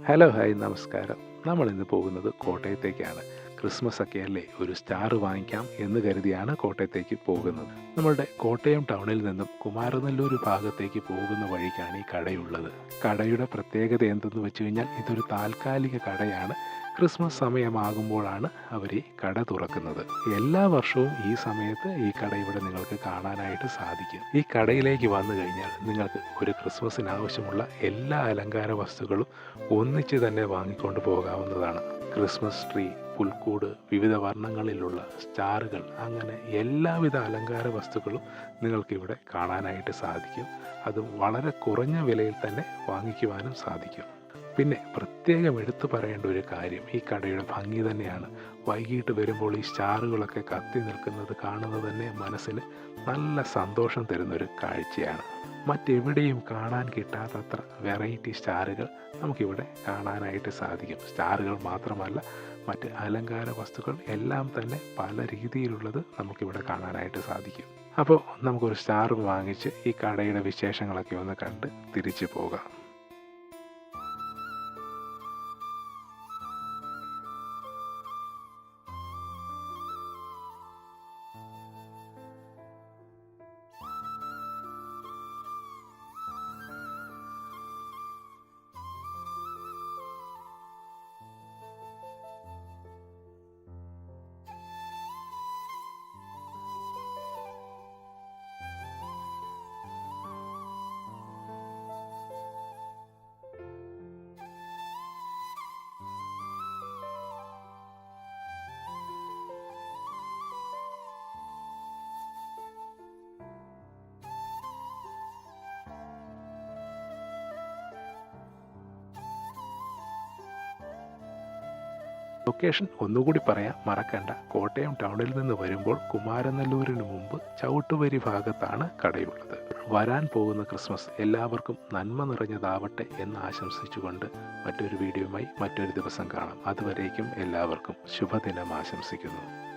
Hello hi നമസ്കാരം. നമ്മൾ ഇന്ന് പോകുന്നത് കോട്ടയത്തേക്കാണ്. ക്രിസ്മസ് ഒക്കെ അല്ലേ? ഒരു സ്റ്റാർ വാങ്ങിക്കാം എന്ന് കരുതിയാണ് കോട്ടയത്തേക്ക് പോകുന്നത്. നമ്മളുടെ കോട്ടയം ടൗണിൽ നിന്നും കുമാരനെല്ലൂർ ഭാഗത്തേക്ക് പോകുന്ന വഴിക്കാണ് ഈ കടയുള്ളത്. കടയുടെ പ്രത്യേകത എന്തെന്ന് വെച്ച് കഴിഞ്ഞാൽ ഇതൊരു താൽക്കാലിക കടയാണ്. ക്രിസ്മസ് സമയമാകുമ്പോഴാണ് അവർ ഈ കട തുറക്കുന്നത്. എല്ലാ വർഷവും ഈ സമയത്ത് ഈ കട ഇവിടെ നിങ്ങൾക്ക് കാണാനായിട്ട് സാധിക്കും. ഈ കടയിലേക്ക് വന്നു കഴിഞ്ഞാൽ നിങ്ങൾക്ക് ഒരു ക്രിസ്മസിന് ആവശ്യമുള്ള എല്ലാ അലങ്കാര വസ്തുക്കളും ഒന്നിച്ച് തന്നെ വാങ്ങിക്കൊണ്ട് പോകാവുന്നതാണ്. ക്രിസ്മസ് ട്രീ പുൽക്കൂട് വിവിധ വർണങ്ങളിലുള്ള സ്റ്റാറുകൾ അങ്ങനെ എല്ലാവിധ അലങ്കാര വസ്തുക്കളും നിങ്ങൾക്കിവിടെ കാണാനായിട്ട് സാധിക്കും. അതും വളരെ കുറഞ്ഞ വിലയിൽ തന്നെ വാങ്ങിക്കുവാനും സാധിക്കും. പിന്നെ പ്രത്യേകം എടുത്തു പറയേണ്ട ഒരു കാര്യം ഈ കടയുടെ ഭംഗി തന്നെയാണ്. വൈകിട്ട് വരുമ്പോൾ ഈ സ്റ്റാറുകളൊക്കെ കത്തി നിൽക്കുന്നത് കാണുന്നത് തന്നെ മനസ്സിന് നല്ല സന്തോഷം തരുന്നൊരു കാഴ്ചയാണ്. മറ്റെവിടെയും കാണാൻ കിട്ടാത്തത്ര വെറൈറ്റി സ്റ്റാറുകൾ നമുക്കിവിടെ കാണാനായിട്ട് സാധിക്കും. സ്റ്റാറുകൾ മാത്രമല്ല മറ്റ് അലങ്കാര വസ്തുക്കൾ എല്ലാം തന്നെ പല രീതിയിലുള്ളത് നമുക്കിവിടെ കാണാനായിട്ട് സാധിക്കും. അപ്പോൾ നമുക്കൊരു സ്റ്റാർ വാങ്ങിച്ച് ഈ കടയുടെ വിശേഷങ്ങളൊക്കെ ഒന്ന് കണ്ട് തിരിച്ചു പോകാം. ലൊക്കേഷൻ ഒന്നുകൂടി പറയാം മറക്കണ്ട. കോട്ടയം ടൗണിൽ നിന്ന് വരുമ്പോൾ കുമാരനല്ലൂരിന് മുമ്പ് ചവിട്ടുവരി ഭാഗത്താണ് കടയുള്ളത്. വരാൻ പോകുന്ന ക്രിസ്മസ് എല്ലാവർക്കും നന്മ നിറഞ്ഞതാവട്ടെ എന്ന് ആശംസിച്ചുകൊണ്ട് മറ്റൊരു വീഡിയോയുമായി മറ്റൊരു ദിവസം കാണാം. അതുവരേക്കും എല്ലാവർക്കും ശുഭദിനം ആശംസിക്കുന്നു.